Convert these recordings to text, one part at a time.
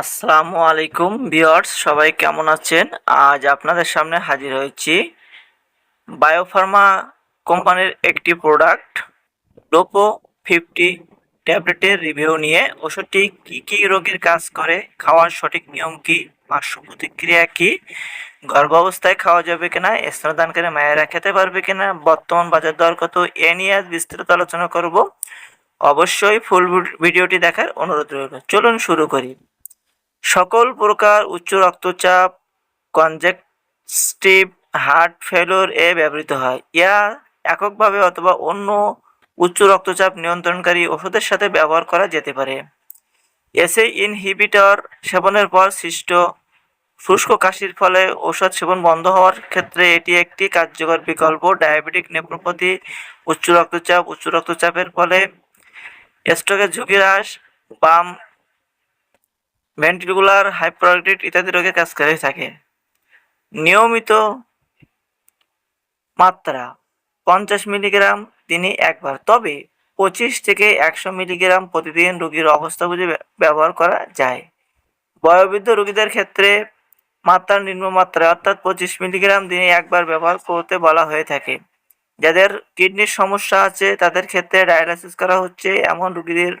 আসসালামু আলাইকুম ভিউয়ার্স, সবাই কেমন আছেন? আজ আপনাদের সামনে হাজির হয়েছি বায়োফার্মা কোম্পানির একটি প্রোডাক্ট লোপো ফিফটি ট্যাবলেটের রিভিউ নিয়ে। ওষুধটি কী কী রোগের কাজ করে, খাওয়ার সঠিক নিয়ম কী, পার্শ্ব প্রতিক্রিয়া কী গর্ভাবস্থায় খাওয়া যাবে কিনা স্তনদানকারী মায়েরা খেতে পারবে কিনা, বর্তমান বাজার দর কত, এ নিয়ে আজ বিস্তারিত আলোচনা করব। অবশ্যই ফুল ভিডিওটি দেখার অনুরোধ রইল। চলুন শুরু করি। সকল প্রকার উচ্চ রক্তচাপ কনজেকস্টিভ হার্ট ফেলোর এ ব্যবহৃত হয়। ইয়া এককভাবে অথবা অন্য উচ্চ রক্তচাপ নিয়ন্ত্রণকারী ওষুধের সাথে ব্যবহার করা যেতে পারে। এসে ইনহিবিটর সেবনের পর সৃষ্ট শুষ্ক কাশির ফলে ওষুধ সেবন বন্ধ হওয়ার ক্ষেত্রে এটি একটি কার্যকর বিকল্প। ডায়াবেটিক নেপ্রোপতি উচ্চ রক্তচাপ, উচ্চ রক্তচাপের ফলে স্ট্রোকের ঝুঁকি হ্রাস, বাম ভেন্ট্রিকুলার হাইপারটিট ইত্যাদি রোগে কাজ করে থাকে। নিয়মিত মাত্রা পঞ্চাশ মিলিগ্রাম দিনে একবার, তবে পঁচিশ থেকে একশো মিলিগ্রাম প্রতিদিন রোগীর অবস্থা বুঝে ব্যবহার করা যায়। বয়োবৃদ্ধ রোগীদের ক্ষেত্রে মাত্রার নিম্নমাত্রা অর্থাৎ পঁচিশ মিলিগ্রাম দিনে একবার ব্যবহার করতে বলা হয়ে থাকে। যাদের কিডনির সমস্যা আছে, তাদের ক্ষেত্রে ডায়ালাইসিস করা হচ্ছে। এমন রোগীদের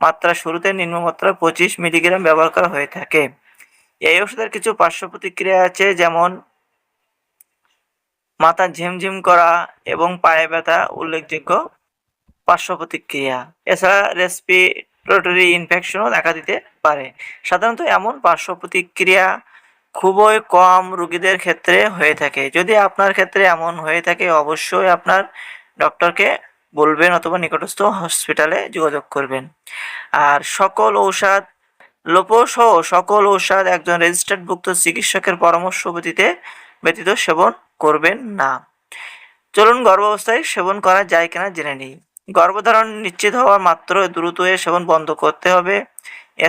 মাত্রা শুরুতে নিম্নমাত্রা পঁচিশ মিলিগ্রাম ব্যবহার করা হয়ে থাকে। এই ওষুধের কিছু পার্শ্ব প্রতিক্রিয়া আছে, যেমন মাথা ঝিমঝিম করা এবং পায়ে ব্যথা, উল্লেখযোগ্য পার্শ্ব প্রতিক্রিয়া। এছাড়া রেসপিরেটরি ইনফেকশনও দেখা দিতে পারে। সাধারণত এমন পার্শ্ব প্রতিক্রিয়া খুবই কম রোগীদের ক্ষেত্রে হয়ে থাকে। যদি আপনার ক্ষেত্রে এমন হয়ে থাকে, অবশ্যই আপনার ডক্টরকে বলবেন অথবা নিকটস্থ হসপিটালে যোগাযোগ করবেন। আর সকল ঔষধ, লোপসহ সকল ঔষধ একজন রেজিস্টার্ডভুক্ত চিকিৎসকের পরামর্শ ব্যতীতে, ব্যতীত সেবন করবেন না। চলুন গর্ভাবস্থায় সেবন করা যায় কিনা জেনে নিই। গর্ভধারণ নিশ্চিত হওয়ার মাত্র দ্রুত এ সেবন বন্ধ করতে হবে।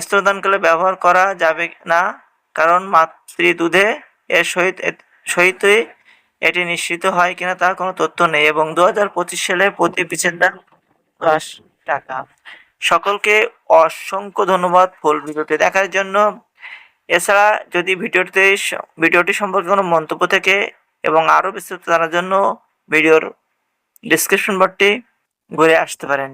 স্তনদানকালে ব্যবহার করা যাবে না, কারণ মাতৃ দুধে এর সহিত সহিতই এটি নিশ্চিত হয় কিনা তার কোনো তথ্য নেই এবং দু হাজার পঁচিশ সালে প্রতি পিছের দাম দশ টাকা। সকলকে অসংখ্য ধন্যবাদ ফুল ভিডিওটি দেখার জন্য। এছাড়া যদি ভিডিওটিতে ভিডিওটি সম্পর্কে কোনো মন্তব্য থেকে এবং আরও বিস্তারিত জানার জন্য ভিডিওর ডিসক্রিপশন বক্সটি ঘুরে আসতে পারেন।